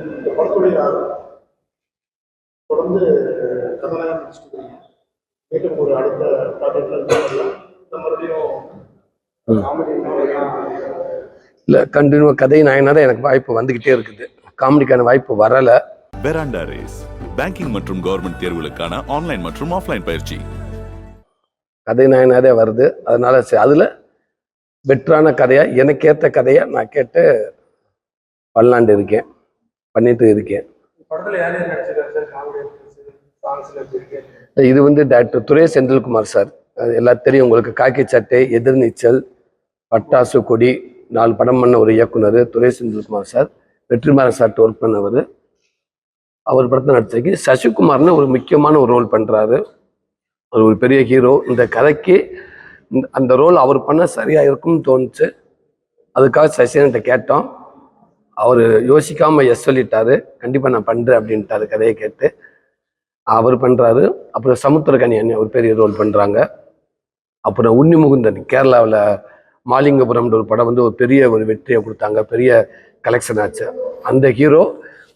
இந்த படத்துடைய தொடர்ந்து கதாநாயகன் நடிச்சிட்டு இருக்கீங்க மீண்டும் ஒரு அடுத்த ப்ராஜெக்ட்ல இந்த மறுபடியும் காமெடி இல்லை கண்டினியூ கதை நாயனா தான் எனக்கு வாய்ப்பு வந்துக்கிட்டே இருக்குது. காமெடிக்கான வாய்ப்பு வரலை. பெராண்டா ரேஸ் பேங்கிங் மற்றும் கவர்மெண்ட் தேர்வுகளுக்கான ஆன்லைன் மற்றும் ஆஃப்லைன் பயிற்சி. கதை நாயனாதே வருது. அதனால சரி அதில் பெட்டரான கதையாக எனக்கு ஏற்ற கதையாக நான் கேட்டு பண்ணலான்ட்டு இருக்கேன். பண்ணிட்டு இருக்கேன். இது வந்து டாக்டர் துரை செந்தில்குமார் சார். அது எல்லாம் தெரியும். உங்களுக்கு காக்கி சட்டை எதிர்நீச்சல் பட்டாசு கொடி நாலு படம் பண்ண ஒரு இயக்குனர் துரை செந்தில்குமார் சார். வெற்றிமாறன் சார்ட்டு ஒர்க் பண்ணவர். அவர் படத்தை நடிச்சிருக்கு சசிகுமார்னு ஒரு முக்கியமான ஒரு ரோல் பண்ணுறாரு அவர் ஒரு பெரிய ஹீரோ இந்த கதைக்கு இந்த- அந்த ரோல் அவர் பண்ண சரியாக இருக்கும்னு தோணுச்சு. அதுக்காக சசிகன்கிட்ட கேட்டோம். அவர் யோசிக்காமல் எஸ் சொல்லிட்டாரு. கண்டிப்பாக நான் பண்ணுறேன் அப்படின்ட்டாரு கதையை கேட்டு. அவர் பண்ணுறாரு அப்புறம் சமுத்திரகனி அண்ணன் ஒரு பெரிய ரோல் பண்ணுறாங்க அப்புறம் உன்னி முகுந்தன் கேரளாவில் மாலிங்கபுரம்ன்ற ஒரு படம் வந்து ஒரு பெரிய ஒரு வெற்றியை கொடுத்தாங்க. பெரிய கலெக்ஷன் ஆச்சு. அந்த ஹீரோ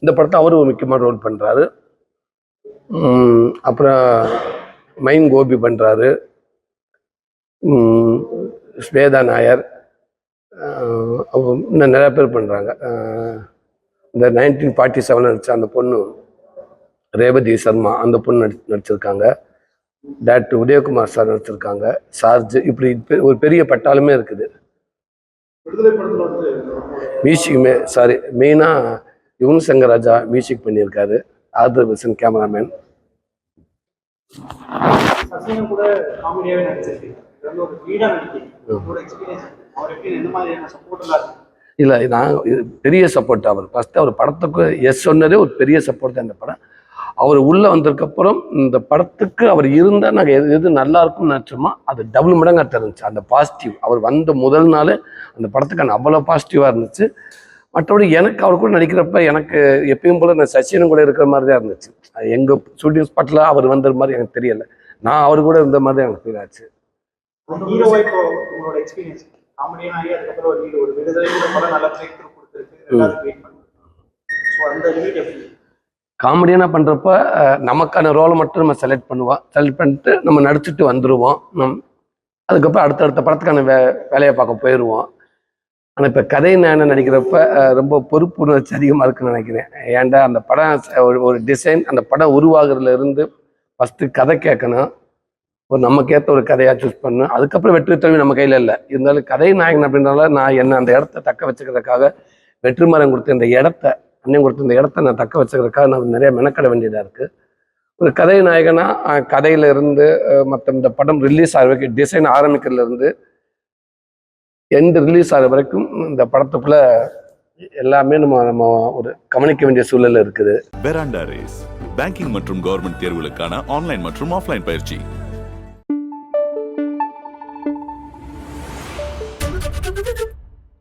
இந்த படத்தை அவரும் ஒரு முக்கியமான ரோல் பண்ணுறாரு அப்புறம் மைன் கோபி பண்ணுறாரு ஸ்வேதா நாயர். இன்னும் நிறையா பேர் பண்ணுறாங்க இந்த நைன்டீன் ஃபார்ட்டி செவன் நடிச்ச அந்த பொண்ணு ரேவதி சர்மா அந்த பொண்ணு நடி நடிச்சிருக்காங்க. டேரக்டர் உதயகுமார் சார் நடிச்சிருக்காங்க. சார்ஜ் இப்படி ஒரு பெரிய பட்டாளமே இருக்குது. விடுதலை படத்துல வந்து மியூசிக் மே சாரி மெயினாக யுவன் சங்கர் ராஜா மியூசிக் பண்ணியிருக்காரு. ஆதர் விசன் கேமராமேன் கூட இல்லை நான் இது பெரிய சப்போர்ட் அவர். ஃபஸ்ட்டு அவர் படத்துக்கு எஸ் சொன்னதே ஒரு பெரிய சப்போர்ட் தான் இந்த படம். அவர் உள்ளே வந்ததுக்கப்புறம் இந்த படத்துக்கு அவர் இருந்தால் நாங்கள் எது எது நல்லா இருக்கும்னு நினச்சோமோ அது டபுள் மடங்காக தெரிஞ்சுச்சு அந்த பாசிட்டிவ் அவர் வந்த முதல் நாள் அந்த படத்துக்கான அவ்வளோ பாசிட்டிவாக இருந்துச்சு. மற்றபடி எனக்கு அவர் கூட நடிக்கிறப்ப எனக்கு எப்பயும் போல நான் சச்சினும் கூட இருக்கிற மாதிரி தான் இருந்துச்சு எங்கள் ஷூட்டிங் ஸ்பாட்டில் அவர் வந்த மாதிரி எனக்கு தெரியல. நான் அவர் கூட இருந்த மாதிரி தான் எனக்கு ஃபீல் ஆச்சு. காமெடியன் ஆகி அதுக்கப்புறம் ஒரு lead, ஒரு விடுதலை படம் நல்ல பிரேக் த்ரூ கொடுத்துருக்கு ஸோ அந்த எப்படி? காமெடியனாக பண்ணுறப்ப நமக்கான ரோலை மட்டும் நம்ம செலக்ட் பண்ணுவோம் செலக்ட் பண்ணிட்டு நம்ம நடிச்சுட்டு வந்துடுவோம் நம் அதுக்கப்புறம் அடுத்தடுத்த படத்துக்கான வே வேலையை பார்க்க போயிடுவோம் ஆனால் இப்போ கதை நான் நடிக்கிறப்ப அஹ், ரொம்ப பொறுப்புணர்ச்சி அதிகமாக இருக்குன்னு நினைக்கிறேன். ஏன்டா அந்த படம் ஒரு டிசைன் அந்த படம் உருவாகுறதுல இருந்து ஃபஸ்ட்டு கதை கேட்கணும். ஒரு நமக்கேற்ற ஒரு கதையாக சூஸ் பண்ணேன் அதுக்கப்புறம் வெற்றி தோல்வி நம்ம கையில் இல்லை. இருந்தாலும் கதை நாயகன் அப்படின்றனால நான் என்ன அந்த இடத்த தக்க வச்சுக்கிறதுக்காக வெற்றிமாறன் கொடுத்த இந்த இடத்த அண்ணன் கொடுத்த இந்த இடத்த நான் தக்க வச்சுக்கிறதுக்காக நான் நிறைய மெனக்கட வேண்டியதாக இருக்குது ஒரு கதை நாயகனா கதையிலிருந்து கதையில இருந்து மற்ற இந்த படம் ரிலீஸ் ஆகிற வரைக்கும் டிசைன் ஆரம்பிக்கிறதுல இருந்து ரிலீஸ் ஆகிற வரைக்கும் இந்த படத்துக்குள்ள எல்லாமே நம்ம நம்ம ஒரு கவனிக்க வேண்டிய சூழல் இருக்குது. பெராண்டா ரேஸ் பேங்கிங் மற்றும் கவர்மெண்ட் தேர்வுகளுக்கான ஆன்லைன் மற்றும் ஆஃப்லைன் பயிற்சி.